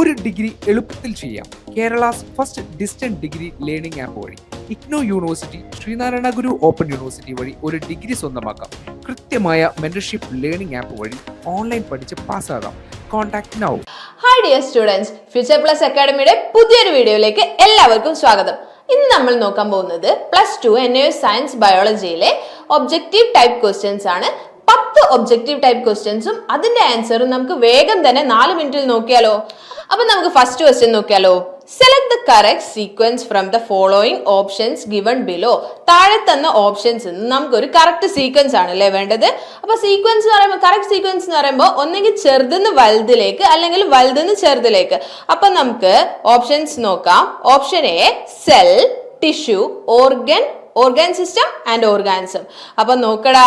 ഒരു ഡിഗ്രി എളുപ്പത്തിൽ ചെയ്യാം. Kerala's first distant degree learning app വഴി. IGNOU university Sreenarayana Guru open university വഴി ഒരു ഡിഗ്രി സ്വന്തമാക്കാം. കൃത്യമായ മെന്റർഷിപ്പ് ലേണിംഗ് ആപ്പ് വഴി ഓൺലൈൻ പഠിച്ച് പാസ്സാകാം. Contact now hi dear students future plus അക്കാഡമിയുടെ പുതിയൊരു വീഡിയോയിലേക്ക് എല്ലാവർക്കും സ്വാഗതം. ഇന്ന് നമ്മൾ നോക്കാൻ പോകുന്നത് plus two N A science ബയോളജിയിലെ objective type questions ആണ്. പത്ത് ഒബ്ജക്റ്റീവ് ടൈപ്പ് ക്വസ്റ്റ്യൻസും അതിന്റെ ആൻസറും നമുക്ക് വേഗം തന്നെ നാല് മിനിറ്റിൽ നോക്കിയാലോ? അപ്പൊ നമുക്ക് ഫസ്റ്റ് ക്വസ്റ്റ്യൻ നോക്കിയാലോ? Select the correct sequence from the following options given below താഴെ തന്ന ഓപ്ഷൻസ് നമുക്കൊരു കറക്റ്റ് സീക്വൻസ് ആണ് അല്ലേ വേണ്ടത്? അപ്പൊ സീക്വൻസ് എന്ന് പറയുമ്പോൾ കറക്റ്റ് സീക്വൻസ് എന്ന് പറയുമ്പോൾ ഒന്നെങ്കിൽ ചെറുതെന്ന് വലുതിലേക്ക് അല്ലെങ്കിൽ വലുതെന്ന് ചെറുതിലേക്ക്. അപ്പൊ നമുക്ക് ഓപ്ഷൻസ് നോക്കാം. Option A cell tissue organ organ system and organism അപ്പൊ നോക്കടാ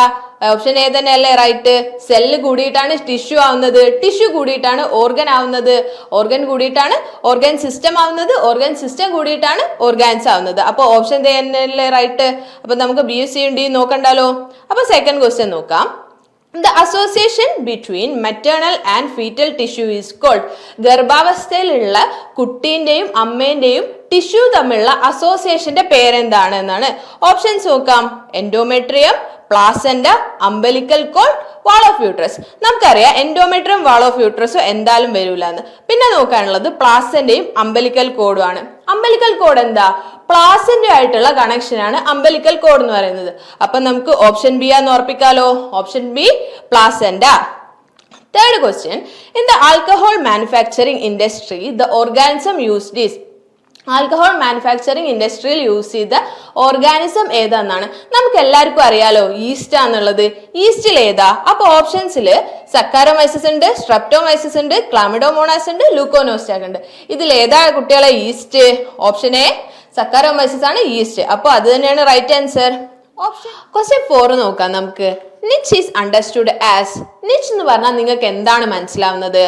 ഓപ്ഷൻ എ തന്നെയല്ലേ റൈറ്റ് സെല്ല് കൂടിയിട്ടാണ് ടിഷ്യു ആവുന്നത്. ടിഷ്യു കൂടിയിട്ടാണ് ഓർഗൻ ആവുന്നത്. ഓർഗൻ കൂടിയിട്ടാണ് ഓർഗൻ സിസ്റ്റം ആവുന്നത്. ഓർഗൻ സിസ്റ്റം കൂടിയിട്ടാണ് ഓർഗാൻസ് ആവുന്നത്. അപ്പൊ ഓപ്ഷൻ തന്നെയല്ലേ റൈറ്റ് അപ്പൊ നമുക്ക് ബി എസ് സി ഡി നോക്കണ്ടല്ലോ. അപ്പൊ സെക്കൻഡ് ക്വസ്റ്റ്യൻ നോക്കാം. The association between maternal and foetal tissue is called ഗർഭാവസ്ഥയിലുള്ള കുട്ടീന്റെയും അമ്മേന്റെയും ടിഷ്യൂ തമ്മിലുള്ള അസോസിയേഷന്റെ പേരെന്താണ് എന്നാണ് ഓപ്ഷൻസ് നോക്കാം. Endometrium placenta umbilical cord wall of uterus നമുക്കറിയാം എൻഡോമെട്രിയം വാൾ ഓഫ് യൂട്രസും എന്തായാലും വരൂല എന്ന് പിന്നെ നോക്കാനുള്ളത് പ്ലാസന്റയും അമ്പലിക്കൽ കോഡും ആണ്. അമ്പലിക്കൽ കോഡ് എന്താ? പ്ലാസന്റെ ആയിട്ടുള്ള കണക്ഷൻ ആണ് അമ്പലിക്കൽ കോഡ് എന്ന് പറയുന്നത്. അപ്പൊ നമുക്ക് ഓപ്ഷൻ ബി ആന്ന് ഓർപ്പിക്കാലോ? Option B placenta third question in the alcohol manufacturing industry the organism used is alcohol manufacturing ഇൻഡസ്ട്രിയിൽ യൂസ് ചെയ്ത ഓർഗാനിസം ഏതാന്നാണ്? നമുക്ക് എല്ലാവർക്കും അറിയാലോ ഈസ്റ്റ് ആന്നുള്ളത്. ഈസ്റ്റിൽ ഏതാ? അപ്പൊ ഓപ്ഷൻസിൽ സക്കാരോമൈസസ് ഉണ്ട് സ്ട്രപ്റ്റോമൈസസ് ഉണ്ട് ക്ലാമിഡോമോണാസ് ഉണ്ട് ലൂക്കോനോസ്റ്റാക്ക് ഉണ്ട്. ഇതിൽ ഏതാ കുട്ടികളെ? ഈസ്റ്റ് ഓപ്ഷൻ എ സക്കാരോമൈസസ് ആണ് ഈസ്റ്റ്. അപ്പൊ അത് തന്നെയാണ് right answer option question four നോക്കാം നമുക്ക്. Niche is understood as niche എന്ന് പറഞ്ഞാൽ നിങ്ങൾക്ക് എന്താണ് മനസ്സിലാവുന്നത്?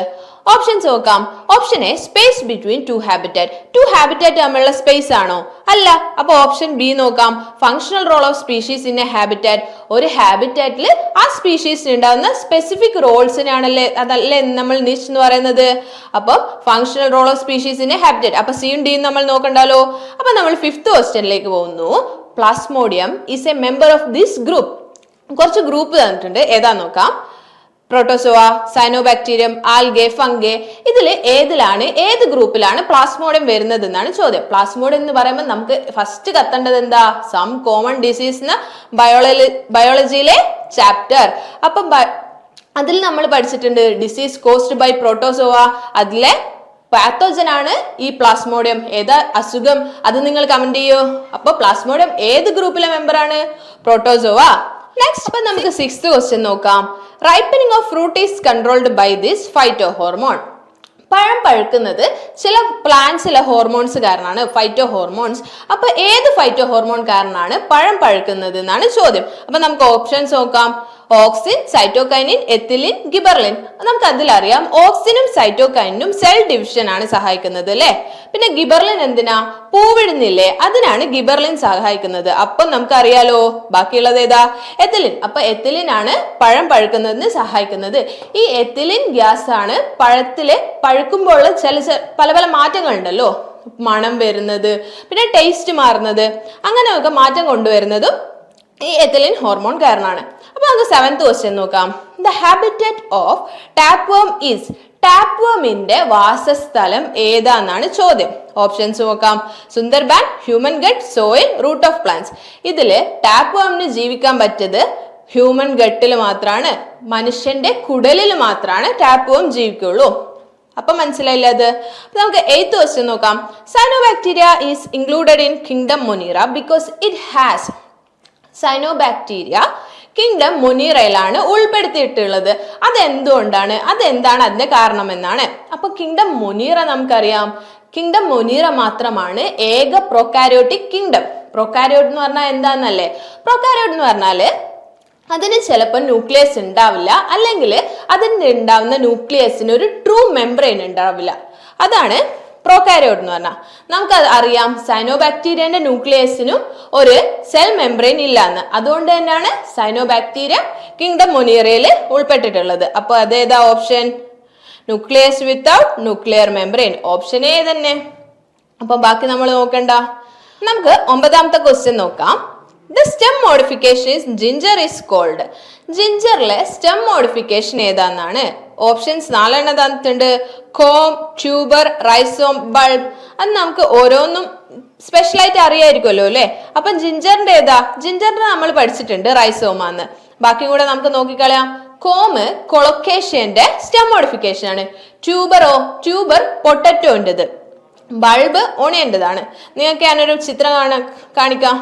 ഓപ്ഷൻസ് നോക്കാം. Option A space between two habitat two habitat തമ്മിലുള്ള സ്പേസ് ആണോ? അല്ല. അപ്പൊ ഓപ്ഷൻ ബി നോക്കാം. Functional role of species in a habitat ഒരു ഹാബിറ്റാറ്റിൽ ആ സ്പീഷീസിന് ഉണ്ടാകുന്ന സ്പെസിഫിക് റോൾസിനാണല്ലേ അതല്ലേ നമ്മൾ നിച്ച് എന്ന് പറയുന്നത്. അപ്പൊ functional role of species in a habitat അപ്പൊ സിയും ഡിയും നമ്മൾ നോക്കണ്ടല്ലോ. അപ്പൊ നമ്മൾ ഫിഫ്ത്ത് ക്വസ്റ്റ്യനിലേക്ക് പോകുന്നു. Plasmodium is a member of this group കുറച്ച് ഗ്രൂപ്പ് തന്നിട്ടുണ്ട്. ഏതാ നോക്കാം? പ്രോട്ടോസോവ സൈനോബാക്ടീരിയം ആൽഗെ ഫംഗെ ഇതിൽ ഏതിലാണ് ഏത് ഗ്രൂപ്പിലാണ് പ്ലാസ്മോഡിയം വരുന്നത് എന്നാണ് ചോദ്യം. പ്ലാസ്മോഡിയം എന്ന് പറയുമ്പോൾ നമുക്ക് ഫസ്റ്റ് കത്തേണ്ടത് എന്താ? സം കോമൺ ഡിസീസ് എന്ന ബയോളജി ബയോളജിയിലെ ചാപ്റ്റർ അപ്പം അതിൽ നമ്മൾ പഠിച്ചിട്ടുണ്ട് ഡിസീസ് കോസ്ഡ് ബൈ പ്രോട്ടോസോവ അതിലെ പാത്തോജൻ ആണ് ഈ പ്ലാസ്മോഡിയം ഏതാ അസുഖം? അത് നിങ്ങൾ കമന്റ് ചെയ്യൂ. അപ്പൊ പ്ലാസ്മോഡിയം ഏത് ഗ്രൂപ്പിലെ മെമ്പർ ആണ്? പ്രോട്ടോസോവ നെക്സ്റ്റ് അപ്പൊ നമുക്ക് സിക്സ്ത് ക്വസ്റ്റ്യൻ നോക്കാം. Ripening of fruit is controlled by this phyto hormone പഴം പഴുക്കുന്നത് ചില പ്ലാന്റ്സിലെ ഹോർമോൺസ് കാരണമാണ് ഫൈറ്റോ ഹോർമോൺസ് അപ്പൊ ഏത് ഫൈറ്റോ ഹോർമോൺ കാരണമാണ് പഴം പഴുക്കുന്നത് എന്നാണ് ചോദ്യം. അപ്പൊ നമുക്ക് ഓപ്ഷൻസ് നോക്കാം. ഓക്സിൻ സൈറ്റോകൈനിൻ എത്തിലിൻ ഗിബർലിൻ നമുക്ക് അതിലറിയാം ഓക്സിനും സൈറ്റോകൈനിനും സെൽ ഡിവിഷൻ ആണ് സഹായിക്കുന്നത് അല്ലെ? പിന്നെ ഗിബർലിൻ എന്തിനാ? പൂവിടുന്നില്ലേ? അതിനാണ് ഗിബർലിൻ സഹായിക്കുന്നത്. അപ്പം നമുക്കറിയാലോ ബാക്കിയുള്ളത് ഏതാ? എത്തിലിൻ. അപ്പൊ എത്തിലിൻ ആണ് പഴം പഴുക്കുന്നതിന് സഹായിക്കുന്നത്. ഈ എത്തിലിൻ ഗ്യാസ് ആണ് പഴത്തിലെ പഴുക്കുമ്പോഴുള്ള ചില പല പല മാറ്റങ്ങൾ ഉണ്ടല്ലോ മണം വരുന്നത് പിന്നെ ടേസ്റ്റ് മാറുന്നത്. അങ്ങനെയൊക്കെ മാറ്റം കൊണ്ടുവരുന്നതും ഈ എത്തിലിൻ ഹോർമോൺ കാരണമാണ് അപ്പൊ നമുക്ക് സെവൻത് ക്വസ്റ്റ്യൻ നോക്കാം. The habitat of tap tapeworm is ടാപ്വേമിന്റെ വാസസ്ഥലം ഏതാന്നാണ് ചോദ്യം. ഓപ്ഷൻസ് നോക്കാം. Sundarban human gut soil root of plants ഇതിൽ ടാപ്വേമിന് ജീവിക്കാൻ പറ്റിയത് ഹ്യൂമൻ ഗട്ടിൽ മാത്രമാണ് മനുഷ്യന്റെ കുടലിൽ മാത്രമാണ് ടാപ്പ് വേം ജീവിക്കുള്ളൂ. അപ്പൊ മനസ്സിലായില്ല അത്? നമുക്ക് എയ്ത്ത് ക്വസ്റ്റ്യൻ നോക്കാം. Cyanobacteria is included in kingdom monera because it has cyanobacteria kingdom മുനീറയിലാണ് ഉൾപ്പെടുത്തിയിട്ടുള്ളത്. അതെന്തുകൊണ്ടാണ്? അതെന്താണ് അതിന്റെ കാരണം എന്നാണ് അപ്പൊ കിങ്ഡം മുനീറ നമുക്കറിയാം. കിങ്ഡം മുനീറ മാത്രമാണ് ഏക പ്രൊക്കാരിയോട്ടിക് കിങ്ഡം പ്രൊക്കാരിയോട്ട് എന്ന് പറഞ്ഞാൽ എന്താന്നല്ലേ? പ്രൊക്കാരിയോട്ട് എന്ന് പറഞ്ഞാൽ അതിന് ചിലപ്പോൾ ന്യൂക്ലിയസ് ഉണ്ടാവില്ല. അല്ലെങ്കിൽ അതിന് ഉണ്ടാവുന്ന ന്യൂക്ലിയസിന് ഒരു ട്രൂ മെംബ്രെയിൻ ഉണ്ടാവില്ല. അതാണ് പ്രോകാരിയോട്ട് എന്ന് പറഞ്ഞാൽ നമുക്ക് അറിയാം സൈനോബാക്ടീരിയന്റെ ന്യൂക്ലിയസിനും ഒരു സെൽ മെംബ്രെയിൻ ഇല്ല എന്ന്. അതുകൊണ്ട് തന്നെയാണ് സൈനോബാക്ടീരിയ കിങ്ഡം മൊനീറിയയിൽ ഉൾപ്പെട്ടിട്ടുള്ളത്. അപ്പോൾ അതേതാ option nucleus without nuclear membrane option A തന്നെ. അപ്പൊ ബാക്കി നമ്മൾ നോക്കണ്ട. നമുക്ക് ഒമ്പതാമത്തെ ക്വസ്റ്റ്യൻ നോക്കാം. The stem modification is ginger is called ജിഞ്ചറിലെ stem modification ഏതാന്നാണ്? ഓപ്ഷൻസ് നാലെണ്ണം തന്നിട്ടുണ്ട്. കോം ട്യൂബർ റൈസോം ബൾബ് അത് നമുക്ക് ഓരോന്നും സ്പെഷ്യൽ ആയിട്ട് അറിയായിരിക്കുമല്ലോ അല്ലേ? അപ്പം ജിഞ്ചറിന്റെ ഏതാ? ജിഞ്ചറിന്റെ നമ്മൾ പഠിച്ചിട്ടുണ്ട് റൈസോമാന്ന് ബാക്കി കൂടെ നമുക്ക് നോക്കിക്കളയാം. കോമ് കൊളൊക്കേഷ്യന്റെ സ്റ്റെം മോഡിഫിക്കേഷൻ ആണ്. ട്യൂബറോ ട്യൂബർ പൊട്ടറ്റോന്റെത് ബൾബ് ഓണിയന്റെതാണ് നിങ്ങൾക്ക് ഞാനൊരു ചിത്രം കാണാ കാണിക്കാം.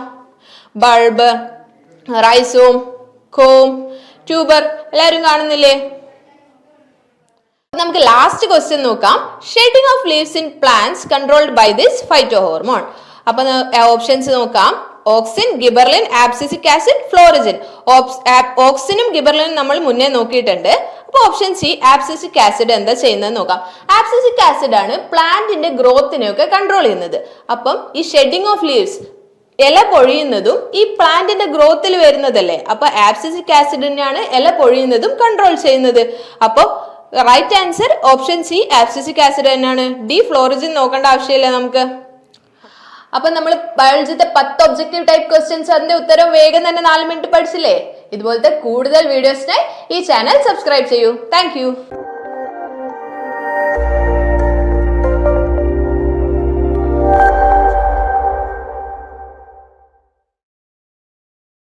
ബൾബ് റൈസോം കോം ട്യൂബർ എല്ലാവരും കാണുന്നില്ലേ? നമുക്ക് ലാസ്റ്റ് ക്വസ്റ്റ്യൻ നോക്കാം. Shedding of leaves in plants controlled by this phyto hormone അപ്പൊ ഓപ്ഷൻസ് നോക്കാം. Auxin gibberellin abscisic acid florigen ഓക്സിനും ഗിബർലിനും നമ്മൾ മുന്നേ നോക്കിയിട്ടുണ്ട്. അപ്പൊ ഓപ്ഷൻ സി ആബ്സിസിക് ആസിഡ് എന്താ ചെയ്യുന്നത് നോക്കാം. ആബ്സിസിക് ആസിഡ് ആണ് പ്ലാന്റിന്റെ ഗ്രോത്തിനെയൊക്കെ കൺട്രോൾ ചെയ്യുന്നത്. അപ്പം ഈ ഷെഡിങ് ഓഫ് ലീവ്സ് ഇല പൊഴിയുന്നതും ഈ പ്ലാന്റിന്റെ ഗ്രോത്തിൽ വരുന്നതല്ലേ? അപ്പൊ ആബ്സിസിക് ആസിഡിനെയാണ് ഇല പൊഴിയുന്നതും കൺട്രോൾ ചെയ്യുന്നത്. അപ്പൊ right answer option C abscisic acid തന്നെയാണ്. ഡി ഫ്ലോറിജിൻ നോക്കേണ്ട ആവശ്യമില്ല നമുക്ക്. അപ്പൊ നമ്മൾ ബയോളജിത്തെ പത്ത് ഒബ്ജക്റ്റീവ് ടൈപ്പ് ക്വസ്റ്റ്യൻസ് അതിന്റെ ഉത്തരം വേഗം തന്നെ നാല് മിനിറ്റ് പഠിച്ചില്ലേ? ഇതുപോലത്തെ കൂടുതൽ വീഡിയോസിനായി ഈ ചാനൽ സബ്സ്ക്രൈബ് ചെയ്യൂ. താങ്ക്